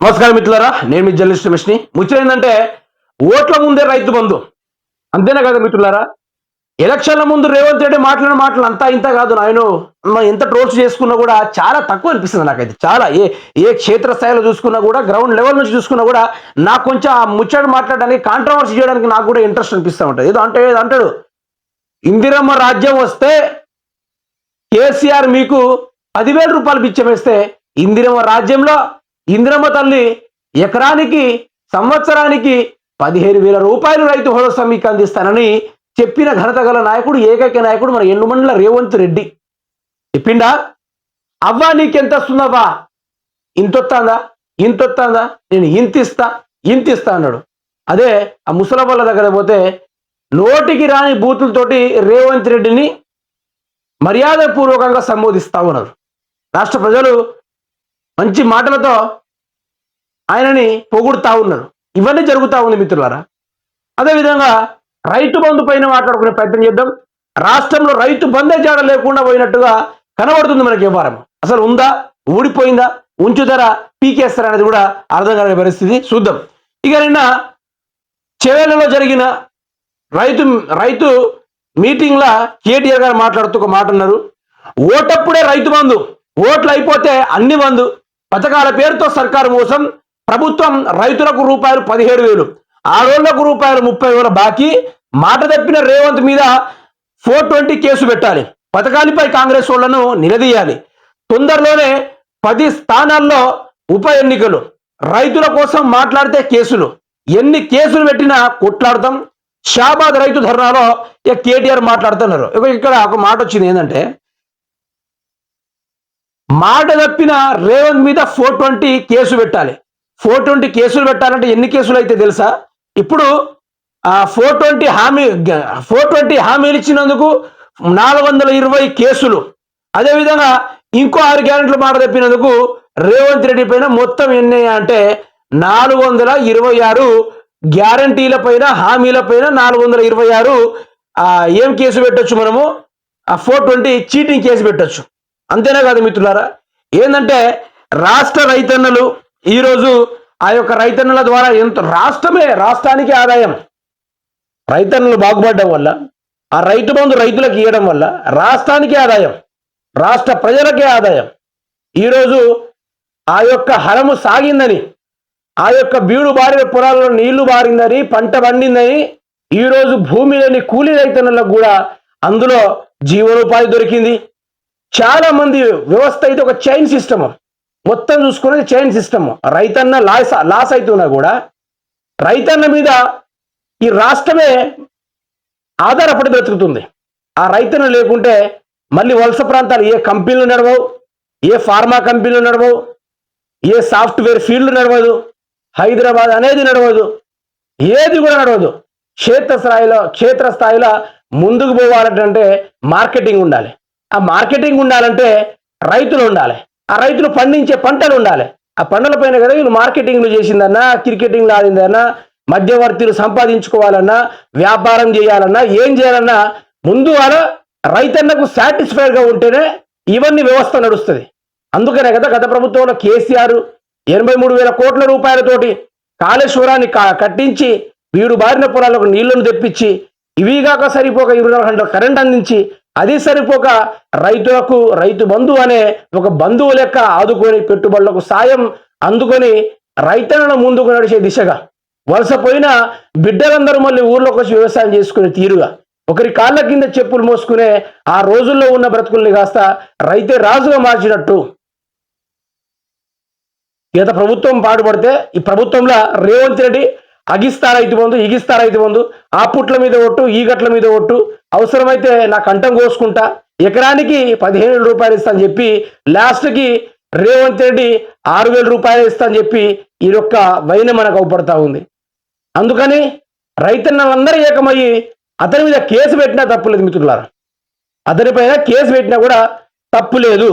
నమస్కారం మిత్రులారా నేను మీ జర్నలిస్ట్ రమేష్ని. ముచ్చట ఏంటంటే ఓట్ల ముందే రైతు బంధు. అంతేనా కదా మిత్రులారా? ఎలక్షన్ల ముందు రేవంత్ రెడ్డి మాట్లాడిన మాటలు అంతా ఇంత కాదు నాయన. ఎంత ట్రోల్స్ చేసుకున్నా కూడా చాలా తక్కువ అనిపిస్తుంది నాకైతే. చాలా. ఏ ఏ క్షేత్రస్థాయిలో చూసుకున్నా కూడా గ్రౌండ్ లెవెల్ నుంచి చూసుకున్నా కూడా నాకు కొంచెం ఆ ముచ్చట మాట్లాడడానికి కాంట్రవర్సీ చేయడానికి నాకు కూడా ఇంట్రెస్ట్ అనిపిస్తూ ఉంటుంది. ఏదో అంటే ఏదో అంటాడు. ఇందిరమ్మ రాజ్యం వస్తే కేసీఆర్ మీకు పదివేల రూపాయలు పిచ్చమేస్తే ఇందిరమ్మ రాజ్యంలో ఇందిరమ్మ తల్లి ఎకరానికి సంవత్సరానికి పదిహేను వేల రూపాయలు రైతు భరోసా మీకు అందిస్తానని చెప్పిన ఘనత గల నాయకుడు ఏకైక నాయకుడు మన ఎండుమండల రేవంత్ రెడ్డి. చెప్పిండా? అవ్వా నీకెంత వస్తుందవ్వా? ఇంతొత్తాందా? ఇంతొత్తాందా? నేను ఇంత ఇస్తా ఇంత ఇస్తా అన్నాడు. అదే ఆ ముసలమ్మల దగ్గర పోతే నోటికి రాని బూతులతోటి రేవంత్ రెడ్డిని మర్యాదపూర్వకంగా సంబోధిస్తా ఉన్నారు. రాష్ట్ర ప్రజలు మంచి మాటలతో ఆయనని పొగుడుతా ఉన్నారు ఇవన్నీ జరుగుతూ ఉంది మిత్రులారా. అదేవిధంగా రైతు బంధు పైన మాట్లాడుకునే ప్రయత్నం చేద్దాం. రాష్ట్రంలో రైతు బందే జాడ లేకుండా పోయినట్టుగా కనబడుతుంది మనకి వ్యవహారం అసలు ఉందా? ఊడిపోయిందా? ఉంచుతారా? పీకేస్తారా అనేది కూడా అర్థం కాని పరిస్థితి. చూద్దాం. ఇక నిన్న చెవేలలో జరిగిన రైతు రైతు మీటింగ్లో కేటీఆర్ గారు మాట్లాడుతూ ఒక మాట అన్నారు. ఓటప్పుడే రైతు బంధు. ఓట్లు అయిపోతే అన్ని బంధు. పథకాల పేరుతో సర్కారు మోసం ప్రభుత్వం రైతులకు రూపాయలు పదిహేడు వేలు ఆడోళ్ళకు రూపాయలు ముప్పై వేల బాకీ మాట తప్పిన రేవంత్ మీద ఫోర్ ట్వంటీ కేసు పెట్టాలి. పథకాలపై కాంగ్రెస్ వాళ్ళను నిలదీయాలి. తొందరలోనే పది స్థానాల్లో ఉప ఎన్నికలు. రైతుల కోసం మాట్లాడితే కేసులు. ఎన్ని కేసులు పెట్టినా కొట్లాడతాం. షాబాద్ రైతు ధర్నాలో ఇక కేటీఆర్ మాట్లాడుతున్నారు. ఇక ఇక్కడ ఒక మాట వచ్చింది ఏంటంటే మాట తప్పిన రేవంత్ మీద ఫోర్ ట్వంటీ కేసు పెట్టాలి. ఫోర్ ట్వంటీ కేసులు పెట్టాలంటే ఎన్ని కేసులు అయితే తెలుసా? ఇప్పుడు ఫోర్ ట్వంటీ హామీ ఫోర్ ట్వంటీ హామీలు ఇచ్చినందుకు నాలుగు వందల ఇరవై కేసులు. అదేవిధంగా ఇంకో ఆరు గ్యారెంట్లు మాట తప్పినందుకు రేవంత్ రెడ్డి పైన మొత్తం ఎన్ని అంటే నాలుగు వందల ఇరవై ఆరు గ్యారంటీల పైన హామీల పైన నాలుగు వందల ఇరవై ఆరు ఏం కేసు పెట్టొచ్చు మనము? ఆ ఫోర్ ట్వంటీ చీటింగ్ కేసు పెట్టొచ్చు. అంతేనా కాదు మిత్రులారా? ఏంటంటే రాష్ట్ర రైతన్నలు ఈరోజు ఆ యొక్క రైతన్నుల ద్వారా ఎంత రాష్ట్రమే రాష్ట్రానికి ఆదాయం. రైతన్నులు బాగుపడడం వల్ల ఆ రైతు బంధు రైతులకు ఇవ్వడం వల్ల రాష్ట్రానికి ఆదాయం రాష్ట్ర ప్రజలకే ఆదాయం. ఈరోజు ఆ యొక్క హరము సాగిందని ఆ యొక్క బీడు బారిన పొలాలలో నీళ్ళు బారిందని పంట పండిందని ఈరోజు భూమి లేని కూలీ రైతన్నులకు కూడా అందులో జీవనోపాధి దొరికింది. చాలా మంది వ్యవస్థ అయితే ఒక చైన్ సిస్టమ్ మొత్తం చూసుకునేది చైన్ సిస్టమ్ రైతన్న లాస్ లాస్ అవుతున్నా కూడా రైతన్న మీద ఈ రాష్ట్రమే ఆధారపడి బ్రతుకుతుంది. ఆ రైతన్న లేకుంటే మళ్ళీ వలస ప్రాంతాలు ఏ కంపెనీలు నడవవు ఏ ఫార్మా కంపెనీలు నడవవు ఏ సాఫ్ట్వేర్ ఫీల్డ్ నడవదు హైదరాబాద్ అనేది నడవదు ఏది కూడా నడవదు. క్షేత్రస్థాయిలో క్షేత్రస్థాయిలో ముందుకు పోవాలంటే మార్కెటింగ్ ఉండాలి. ఆ మార్కెటింగ్ ఉండాలంటే రైతులు ఉండాలి. ఆ రైతులు పండించే పంటలు ఉండాలి. ఆ పంటల పైన కదా వీళ్ళు మార్కెటింగ్లు చేసిందన్నా క్రికెటింగ్లు ఆడిందన్నా మధ్యవర్తులు సంపాదించుకోవాలన్నా వ్యాపారం చేయాలన్నా ఏం చేయాలన్నా ముందు వాళ్ళ రైతన్నకు సాటిస్ఫైడ్గా ఉంటేనే ఇవన్నీ వ్యవస్థ నడుస్తుంది. అందుకనే కదా గత ప్రభుత్వంలో కేసీఆర్ ఎనభై మూడు వేల కోట్ల రూపాయలతోటి కాళేశ్వరాన్ని కట్టించి వీడు బారిన పొలాలకు నీళ్ళను తెప్పించి ఇవిగాక సరిపోక ఇరవై నాలుగు గంటల కరెంట్ అందించి అది సరిపోక రైతులకు రైతు బంధు అనే ఒక బంధువు లెక్క ఆదుకొని పెట్టుబడులకు సాయం అందుకొని రైతన్నను ముందుకు నడిచే దిశగా వలసపోయిన బిడ్డలందరూ మళ్ళీ ఊర్లోకి వచ్చి వ్యవసాయం చేసుకునే తీరుగా. ఒకరి కాళ్ళ కింద చెప్పులు మోసుకునే ఆ రోజుల్లో ఉన్న బ్రతుకుల్ని కాస్త రైతే రాజుగా మార్చినట్టు. గత ప్రభుత్వం పాటుపడితే ఈ ప్రభుత్వంలో రేవంత్ రెడ్డి అగిస్తా రైతు బంధు ఇగిస్తా రైతు బంధు ఆ పుట్ల మీద ఒట్టు ఈ గట్ల మీద ఒట్టు అవసరమైతే నా కంఠం కోసుకుంటా. ఎకరానికి పదిహేను వేల రూపాయలు ఇస్తా అని చెప్పి లాస్ట్కి రేవంత్ రెడ్డి ఆరు వేల రూపాయలు ఇస్తాను అని చెప్పి ఈ యొక్క వైన మనకు అవుపడతా ఉంది. అందుకని రైతన్నలందరూ ఏకమయ్యి అతని మీద కేసు పెట్టినా తప్పులేదు మిత్రులారా. అతనిపైన కేసు పెట్టినా కూడా తప్పు లేదు.